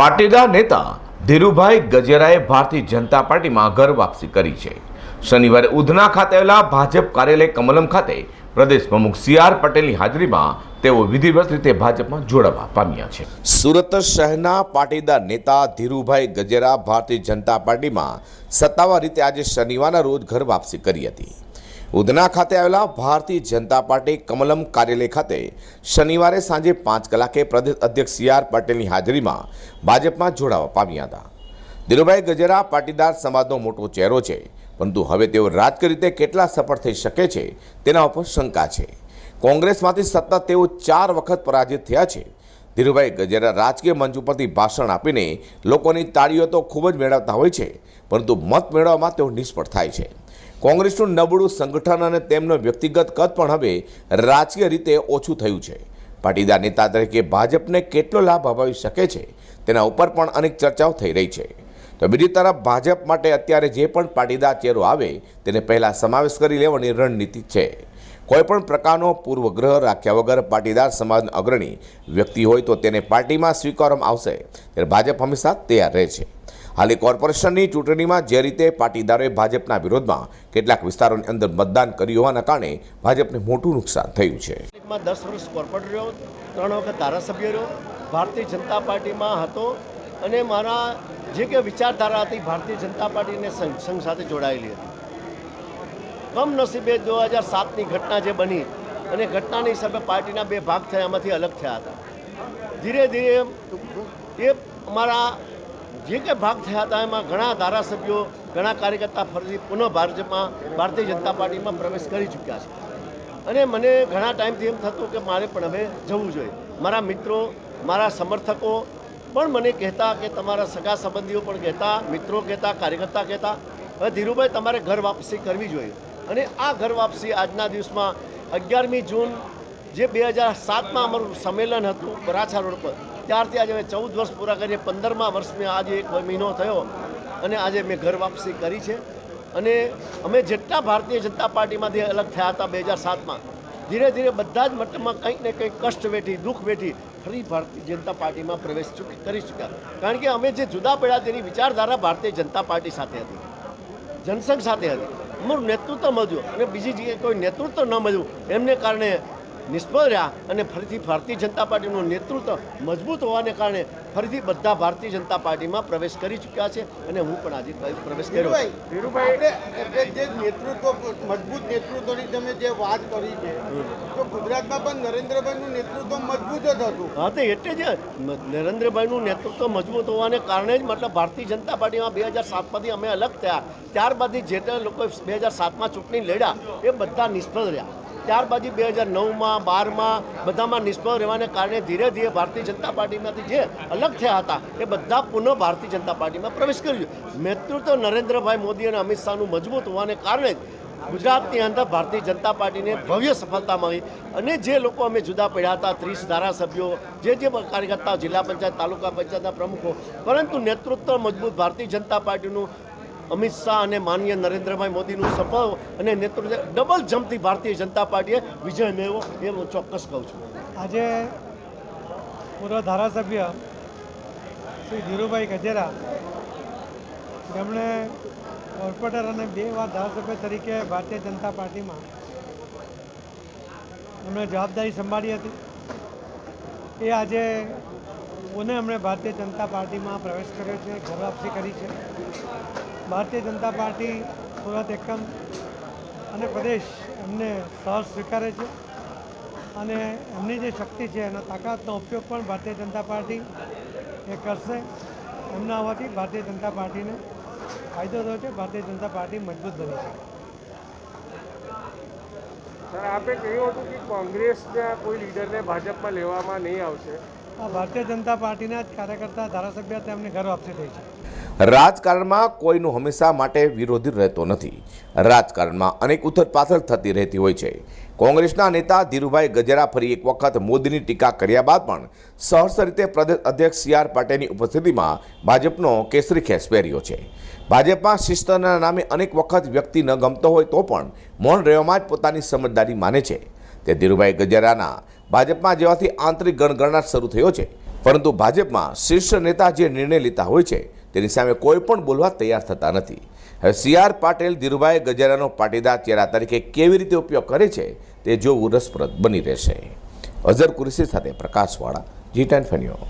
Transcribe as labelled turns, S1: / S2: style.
S1: પાટીદાર નેતા ધીરુભાઈ ગજેરાએ ભારતીય જનતા પાર્ટીમાં ઘર વાપસી કરી છે. શનિવારે ઉધના ખાતે આવેલા ભાજપ કાર્યાલય કમલમ ખાતે પ્રદેશ પ્રમુખ સી આર પટેલની હાજરીમાં તેઓ વિધિવત રીતે ભાજપમાં જોડાવા પામ્યા છે. સુરત શહેરના પાટીદાર નેતા ધીરુભાઈ ગજેરા ભારતીય જનતા પાર્ટીમાં સત્તાવાર રીતે આજે શનિવારના રોજ ઘર વાપસી કરી હતી. ઉધના ખાતે આવેલા ભારતીય જનતા પાર્ટી કમલમ કાર્યાલય ખાતે શનિવારે સાંજે પાંચ કલાકે પ્રદેશ અધ્યક્ષ સી આર પટેલની હાજરીમાં ભાજપમાં જોડાવા પામ્યા હતા. ધીરુભાઈ ગજેરા પાટીદાર સમાજનો મોટો ચહેરો છે, પરંતુ હવે તેઓ રાજકીય રીતે કેટલા સફળ થઈ શકે છે તેના ઉપર શંકા છે. કોંગ્રેસમાંથી સતત તેઓ ચાર વખત પરાજિત થયા છે ધીરુભાઈ ગજેરા રાજકીય મંચ ઉપરથી ભાષણ આપીને લોકોની તાળીઓ તો ખૂબ જ મેળવતા હોય છે, પરંતુ મત મેળવવામાં તેઓ નિષ્ફળ થાય છે. કોંગ્રેસનું નબળું સંગઠન અને તેમનો વ્યક્તિગત કદ પણ હવે રાજકીય રીતે ઓછું થયું છે. પાટીદાર નેતા તરીકે ભાજપને કેટલો લાભ અપાવી શકે છે, તેના ઉપર પણ અનેક ચર્ચાઓ થઈ રહી છે. તો બીજી તરફ ભાજપ માટે અત્યારે જે પણ પાટીદાર ચહેરો આવે, તેને પહેલાં સમાવેશ કરી લેવાની રણનીતિ છે. કોઈપણ પ્રકારનો પૂર્વગ્રહ રાખ્યા વગર પાટીદાર સમાજના અગ્રણી વ્યક્તિ હોય તો તેને પાર્ટીમાં સ્વીકારવામાં આવશે. ત્યારે ભાજપ હંમેશા તૈયાર રહે છે. હાલે કોર્પોરેશનની ચૂંટણીમાં જે રીતે પાટીદારોએ ભાજપના વિરોધમાં કેટલાક વિસ્તારોની અંદર મતદાન કર્યું હોવાના કારણે ભાજપને મોટું નુકસાન થયું છે.
S2: દસ વર્ષ કોર્પોરેટર રહ્યો, ત્રણ વખત ધારાસભ્ય રહ્યો, ભારતીય જનતા પાર્ટીમાં હતો અને મારા જે કે વિચારધારા હતી, ભારતીય જનતા પાર્ટીને સંઘ સાથે જોડાયેલી હતી. કમનસીબે દો હજાર સાતની ઘટના જે બની અને ઘટનાની હિસાબે પાર્ટીના બે ભાગ થયા, એમાંથી અલગ થયા હતા. ધીરે ધીરે એ અમારા જે કે ભાગ થયા હતા, એમાં ઘણા ધારાસભ્યો, ઘણા કાર્યકર્તા ફરીથી પુનઃ ભાજપમાં, ભારતીય જનતા પાર્ટીમાં પ્રવેશ કરી ચૂક્યા છે. અને મને ઘણા ટાઈમથી એમ થતું કે મારે પણ હવે જવું જોઈએ. મારા મિત્રો, મારા સમર્થકો પણ મને કહેતા કે તમારા સગા સંબંધીઓ પણ કહેતા, મિત્રો કહેતા, કાર્યકર્તા કહેતા, હવે ધીરુભાઈ, તમારે ઘર વાપસી કરવી જોઈએ. અને આ ઘર વાપસી આજના દિવસમાં અગિયારમી જૂન જે બે હજાર સાતમાં અમારું સંમેલન હતું વરાછા રોડ પર, ત્યારથી આજે અમે ચૌદ વર્ષ પૂરા કરીએ, પંદરમા વર્ષમાં આજે એક મહિનો થયો અને આજે મેં ઘર વાપસી કરી છે. અને અમે જેટલા ભારતીય જનતા પાર્ટીમાંથી અલગ થયા હતા બે હજાર સાતમાં, ધીરે ધીરે બધા જ મતલબમાં કંઈક ને કંઈક કષ્ટ વેઠી, દુઃખ વેઠી ફરી ભારતીય જનતા પાર્ટીમાં પ્રવેશ ચૂકી, કરી ચૂક્યા. કારણ કે અમે જે જુદા પડ્યા તેની વિચારધારા ભારતીય જનતા પાર્ટી સાથે હતી, જનસંઘ સાથે હતી. અમારું નેતૃત્વ મળ્યું અને બીજી જગ્યાએ કોઈ નેતૃત્વ ન મળ્યું. એમને કારણે નિષ્ફળ રહ્યા અને ફરીથી ભારતીય જનતા પાર્ટીનું નેતૃત્વ મજબૂત હોવાને કારણે ફરીથી બધા ભારતીય જનતા પાર્ટીમાં પ્રવેશ કરી ચૂક્યા છે અને હું પણ આજે પ્રવેશ કર્યો.
S3: જે નેતૃત્વ મજબૂત નેતૃત્વની તમે જે વાત કરી છે તો ગુજરાતમાં પણ નરેન્દ્રભાઈનું નેતૃત્વ મજબૂત જ હતું.
S2: હા તો એટલે જ. નરેન્દ્રભાઈનું નેતૃત્વ મજબૂત હોવાને કારણે જ મતલબ ભારતીય જનતા પાર્ટીમાં બે હજાર સાતમાંથી અમે અલગ થયા. ત્યારબાદ જે તે લોકો બે હજાર સાતમાં ચૂંટણી લડ્યા એ બધા નિષ્ફળ રહ્યા. ત્યારબાદ બે હજાર નવમાં, બારમાં બધામાં નિષ્ફળ રહેવાને કારણે ધીરે ધીરે ભારતીય જનતા પાર્ટીમાંથી જે અલગ થયા હતા, એ બધા પુનઃ ભારતીય જનતા પાર્ટીમાં પ્રવેશ કર્યો. નેતૃત્વ નરેન્દ્રભાઈ મોદી અને અમિત શાહનું મજબૂત હોવાને કારણે ગુજરાતની અંદર ભારતીય જનતા પાર્ટીને ભવ્ય સફળતા મળી અને જે લોકો અમે જુદા પડ્યા હતા, ત્રીસ ધારાસભ્યો, જે જે કાર્યકર્તાઓ, જિલ્લા પંચાયત, તાલુકા પંચાયતના પ્રમુખો, પરંતુ નેતૃત્વ મજબૂત ભારતીય જનતા પાર્ટીનું અમિત શાહ અને માનનીય નરેન્દ્રભાઈ મોદીનું સફળ અને નેતૃત્વ ડબલ જમતી ભારતીય જનતા પાર્ટીએ વિજય મેળવો એ હું ચોક્કસ કહું છું.
S4: આજે પૂર્વ ધારાસભ્ય શ્રી ધીરુભાઈ ગજેરા, જેમણે કોર્પોરેટર અને બે વાર ધારાસભ્ય તરીકે ભારતીય જનતા પાર્ટીમાં એમણે જવાબદારી સંભાળી હતી. એ આજે પુનઃ એમણે ભારતીય જનતા પાર્ટીમાં પ્રવેશ કર્યો છે ઘર વાપસી કરી છે. ભારતીય જનતા પાર્ટી સુરત એકમ અને પ્રદેશ એમને સહજ સ્વીકારે છે અને એમની જે શક્તિ છે એના તાકાતનો ઉપયોગ પણ ભારતીય જનતા પાર્ટી એ કરશે. એમના આવવાથી ભારતીય જનતા પાર્ટીને ફાયદો થયો છે ભારતીય જનતા પાર્ટી મજબૂત બની છે.
S5: સર આપે કહ્યું હતું કે કોંગ્રેસના કોઈ લીડરને ભાજપમાં લેવામાં નહીં આવશે.
S4: આ ભારતીય જનતા પાર્ટીના જ કાર્યકર્તા ધારાસભ્ય તેમની ઘર વાપસી થઈ છે.
S1: રાજકારણમાં કોઈનું હંમેશા માટે વિરોધી રહેતો નથી. રાજકારણમાં અનેક ઉથલપાથલ થતી રહેતી હોય છે. કોંગ્રેસના નેતા ધીરુભાઈ ગજેરા ફરી એક વખત મોદીની ટીકા કર્યા બાદ પણ સહર્ષ રીતે પ્રદેશ અધ્યક્ષ સી આર પાટીલની ઉપસ્થિતિમાં ભાજપનો કેસરી ખેસ પહેર્યો છે. ભાજપમાં શિસ્તના નામે અનેક વખત વ્યક્તિ ન ગમતો હોય તો પણ મૌન રહેવામાં જ પોતાની સમજદારી માને છે. તે ધીરુભાઈ ગજેરાના ભાજપમાં જેવાથી આંતરિક ગણગણાટ શરૂ થયો છે. પરંતુ ભાજપમાં શીર્ષ નેતા જે નિર્ણય લેતા હોય છે તેની સામે કોઈ પણ બોલવા તૈયાર થતા નથી. હવે સી આર પાટેલ, ધીરુભાઈ ગજેરાનો પાટીદાર ચહેરા તરીકે કેવી રીતે ઉપયોગ કરે છે તે જોવું રસપ્રદ બની રહેશે. અઝર કુરેશી સાથે પ્રકાશવાળા જી ટેન ફેન્યો